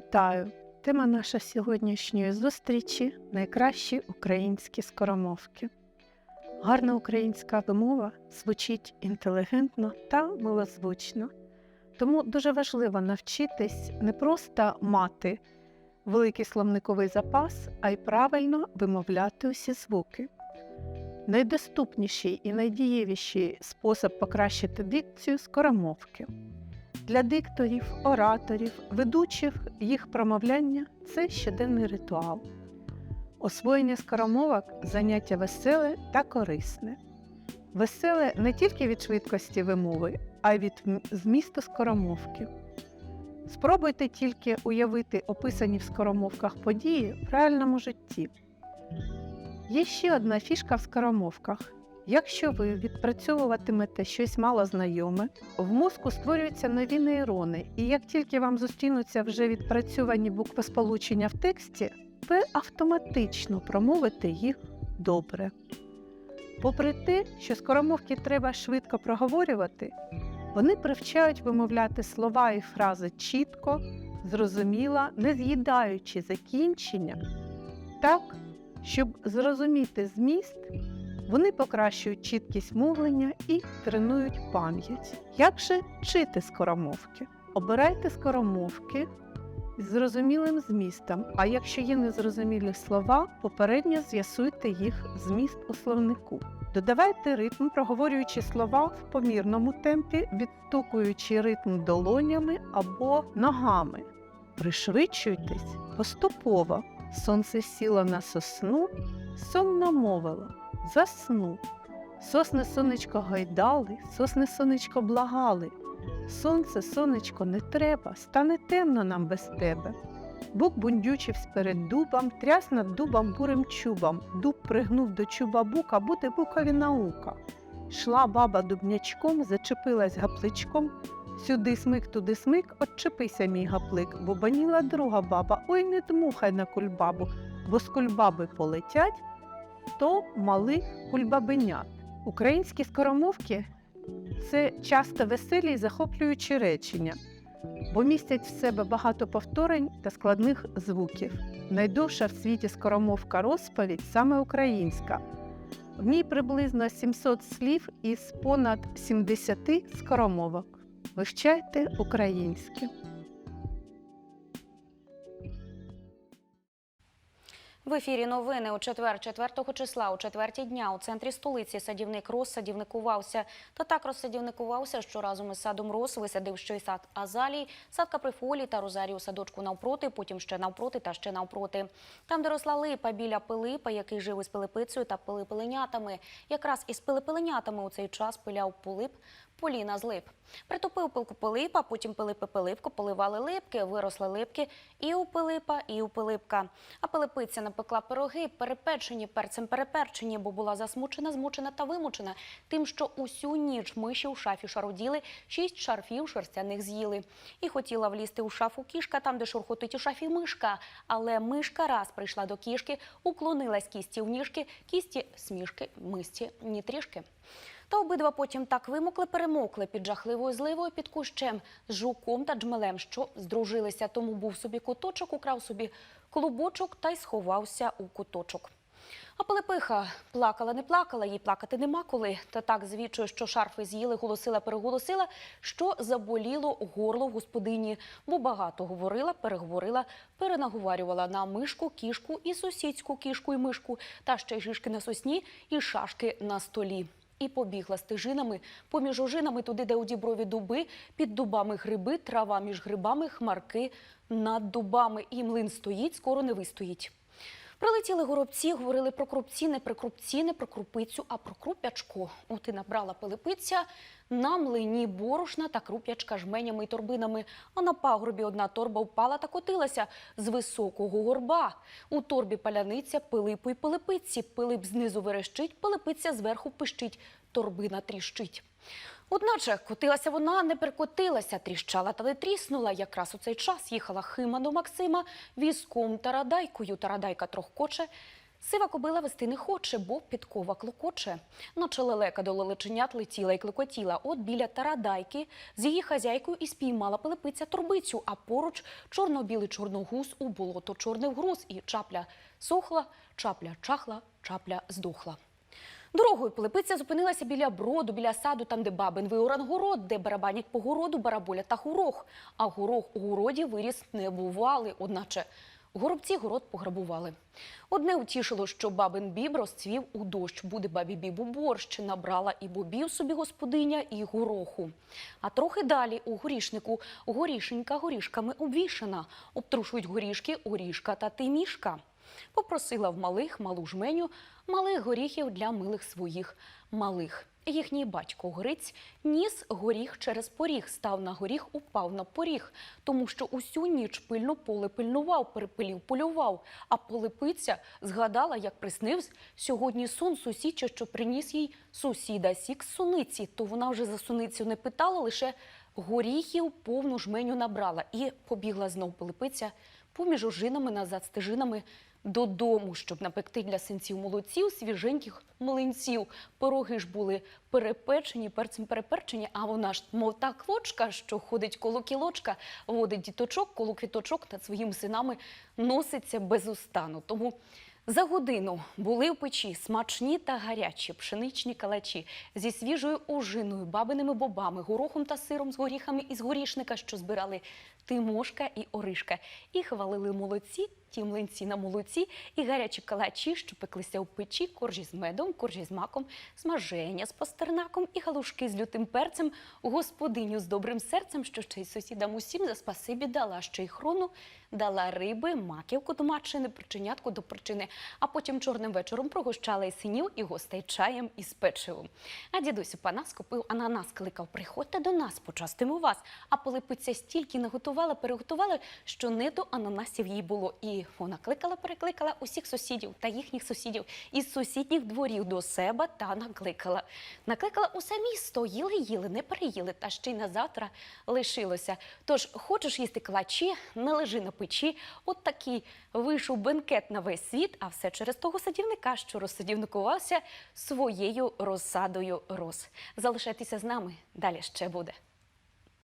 Вітаю! Тема наша сьогоднішньої зустрічі найкращі українські скоромовки. Гарна українська вимова звучить інтелігентно та милозвучно. Тому дуже важливо навчитись не просто мати великий словниковий запас, а й правильно вимовляти усі звуки. Найдоступніший і найдієвіший спосіб покращити дикцію скоромовки. Для дикторів, ораторів, ведучих їх промовляння це щоденний ритуал. Освоєння скоромовок заняття веселе та корисне. Веселе не тільки від швидкості вимови, а й від змісту скоромовки. Спробуйте тільки уявити описані в скоромовках події в реальному житті. Є ще одна фішка в скоромовках. Якщо ви відпрацьовуватимете щось малознайоме, в мозку створюються нові нейрони, і як тільки вам зустрінуться вже відпрацьовані буквосполучення в тексті, ви автоматично промовите їх добре. Попри те, що скоромовки треба швидко проговорювати, вони привчають вимовляти слова і фрази чітко, зрозуміло, не з'їдаючи закінчення, так, щоб зрозуміти зміст, вони покращують чіткість мовлення і тренують пам'ять. Як же вчити скоромовки? Обирайте скоромовки з зрозумілим змістом, а якщо є незрозумілі слова, попередньо з'ясуйте їх зміст у словнику. Додавайте ритм, проговорюючи слова в помірному темпі, відстукуючи ритм долонями або ногами. Пришвидшуйтесь поступово. Сонце сіло на сосну, сонно мовило засну. Сосни сонечко гайдали, сосни сонечко благали. Сонце, сонечко, не треба, стане темно нам без тебе. Бук бундючивсь перед дубом, тряс над дубом бурим чубом. Дуб пригнув до чуба бука, буде букові наука. Шла баба дубнячком, зачепилась гапличком. Сюди смик, туди смик, отчепися, мій гаплик, бо баніла друга баба, ой не дмухай на кульбабу, бо з кульбаби полетять, то малих кульбабенят. Українські скоромовки це часто веселі й захоплюючі речення, бо містять в себе багато повторень та складних звуків. Найдовша в світі скоромовка розповідь саме українська. В ній приблизно 700 слів із понад 70 скоромовок. Вивчайте українське. В ефірі новини у четвер, 4 числа, у четвертій дня у центрі столиці садівник Рос садівникувався. Та так розсадівникувався, що разом із садом Рос висадив ще й сад Азалій, сад Каприфолі та Розарію садочку навпроти, потім ще навпроти та ще навпроти. Там, де росла липа біля Пилипа, який жив із Пилипицею та пилипеленятами. Якраз із пилипеленятами у цей час пиляв Пилип, Поліна з лип. Притопив пилку Пилипа, потім Пилипи Пилипко поливали липки, виросли липки і у Пилипа, і у Пилипка. А Пилипиця напекла пироги, перепечені, перцем переперчені, бо була засмучена, змучена та вимучена тим, що усю ніч миші у шафі шаруділи, шість шарфів шерстяних з'їли. І хотіла влізти у шафу кішка, там, де шурхотить у шафі мишка. Але мишка раз прийшла до кішки, уклонилась кісті в ніжки, кісті смішки, мисті ні трішки. Та обидва потім так вимокли, перемокли під жахливою зливою під кущем з жуком та джмелем, що здружилися. Тому був собі куточок, украв собі клубочок та й сховався у куточок. А Пилипиха плакала, не плакала, їй плакати нема коли. Та так звідчує, що шарфи з'їли, голосила, переголосила, що заболіло горло в господині, бо багато говорила, переговорила, перенаговарювала на мишку, кішку і сусідську кішку і мишку, та ще й жишки на сосні і шашки на столі. І побігла стежинами, поміж ожинами туди, де у діброві дуби, під дубами гриби, трава між грибами, хмарки над дубами. І млин стоїть, скоро не вистоїть. Прилетіли горобці, говорили про крупці, не про крупці, не про крупицю, а про круп'ячко. От і набрала пилипиця на млині борошна та круп'ячка жменями й торбинами. А на пагорбі одна торба впала та котилася з високого горба. У торбі паляниця пилипу й пилипиці. Пилип знизу верещить, пилипиця зверху пищить, торбина тріщить. Одначе котилася вона, не перекотилася, тріщала та не тріснула. Якраз у цей час їхала Хима до Максима візком та радайкою. Тарадайка трохкоче, Сива кобила вести не хоче, бо підкова клокоче. Наче лелека до лелеченят летіла і клекотіла. От біля тарадайки з її хазяйкою і спіймала пилипиця торбицю, а поруч чорно-білий чорногуз у болото чорний груз. І чапля сохла, чапля чахла, чапля здохла. Дорогою Пилипиця зупинилася біля броду, біля саду, там, де бабин виоран город, де барабанять по городу бараболя та горох. А горох у городі виріс не бували, одначе горобці город пограбували. Одне утішило, що бабин біб розцвів у дощ. Буде бабі бібу борщ. Набрала і бобів собі господиня, і гороху. А трохи далі у горішнику горішенька горішками обвішана. Обтрушують горішки орішка та тимішка. Попросила в малих малу жменю малих горіхів для милих своїх малих. Їхній батько Гриць ніс горіх через поріг, став на горіх, упав на поріг, тому що усю ніч пильно поле пильнував, перепилів, полював. А полипиця згадала, як приснився сьогодні сон сусідча, що приніс їй сусіда сік суниці. То вона вже за суницю не питала, лише горіхів повну жменю набрала і побігла знов полипиця поміж ожинами назад стежинами додому, щоб напекти для синців молодців свіженьких млинців. Пироги ж були перепечені, перцем переперчені, а вона ж, мов та квочка, що ходить коло кілочка, водить діточок, коло квіточок над своїми синами носиться без устану. Тому за годину були в печі смачні та гарячі пшеничні калачі зі свіжою ожиною, бабиними бобами, горохом та сиром з горіхами із горішника, що збирали Тимошка і Оришка. І хвалили молодці, ті млинці на молоці, і гарячі калачі, що пеклися в печі, коржі з медом, коржі з маком, смаження з пастернаком і галушки з лютим перцем, господиню з добрим серцем, що ще й сусідам усім за спасибі дала, ще й хрону дала риби, маківку до матчини, причинятку до причини, а потім чорним вечором прогощала і синів, і гостей чаєм із печивом. А дідусь у Панас купив ананас, кликав, приходьте до нас, почастимо вас. А Пилипиця стільки наготувала, переготувала, що не до ананасів їй було. І вона кликала, перекликала усіх сусідів та їхніх сусідів із сусідніх дворів до себе та накликала. Накликала усе місто, їли, їли, не переїли, та ще й на завтра лишилося. Тож, хочеш їсти калачі, не лежи на печі. От такий вийшов бенкет на весь світ, а все через того садівника, що розсадівникувався своєю розсадою роз. Залишайтеся з нами, далі ще буде.